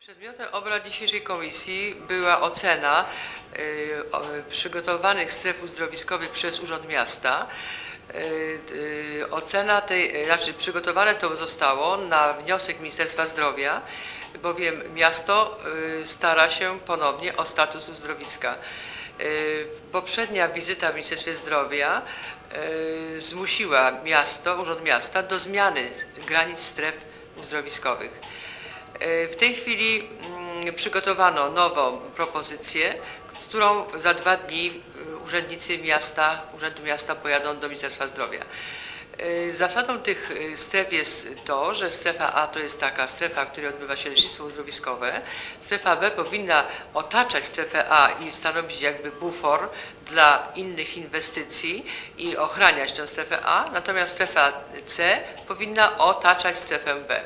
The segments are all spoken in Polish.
Przedmiotem obrad dzisiejszej komisji była ocena y, przygotowanych stref uzdrowiskowych przez Urząd Miasta. Y, y, Ocena tej, znaczy przygotowane to zostało na wniosek Ministerstwa Zdrowia, bowiem miasto stara się ponownie o status uzdrowiska. Poprzednia wizyta w Ministerstwie Zdrowia zmusiła miasto, Urząd Miasta do zmiany granic stref uzdrowiskowych. E, W tej chwili mm, przygotowano nową propozycję, z którą za dwa dni y, urzędnicy miasta, Urzędu Miasta pojadą do Ministerstwa Zdrowia. E, Zasadą tych stref jest to, że strefa A to jest taka strefa, w której odbywa się lecznictwo uzdrowiskowe. Strefa B powinna otaczać strefę A i stanowić jakby bufor dla innych inwestycji i ochraniać tę strefę A, natomiast strefa C powinna otaczać strefę B.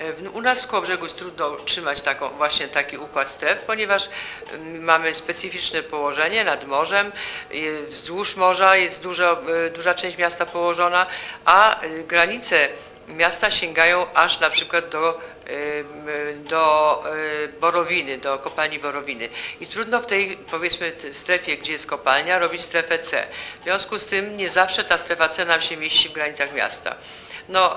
E, U nas w Kołobrzegu jest trudno utrzymać taką, właśnie taki układ stref, ponieważ mm, mamy specyficzne położenie nad morzem, wzdłuż morza jest dużo, e, duża część miasta położona, a e, granice miasta sięgają aż na przykład do, do e, Borowiny, do kopalni Borowiny. I trudno w tej powiedzmy strefie, gdzie jest kopalnia, robić strefę C. W związku z tym nie zawsze ta strefa C nam się mieści w granicach miasta. No,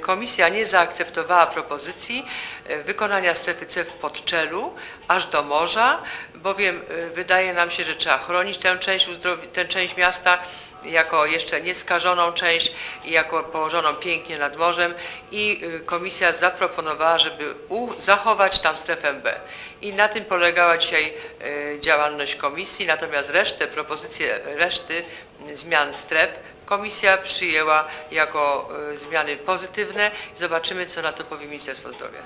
komisja nie zaakceptowała propozycji e, wykonania strefy C w Podczelu aż do morza, bowiem e, wydaje nam się, że trzeba chronić tę część, tę część miasta jako jeszcze nieskażoną część i jako położoną pięknie nad morzem i y, komisja zaproponowała, żeby u, zachować tam strefę B. I na tym polegała dzisiaj y, działalność komisji, natomiast resztę, propozycje reszty zmian stref Komisja przyjęła jako y, zmiany pozytywne. Zobaczymy, co na to powie Ministerstwo Zdrowia.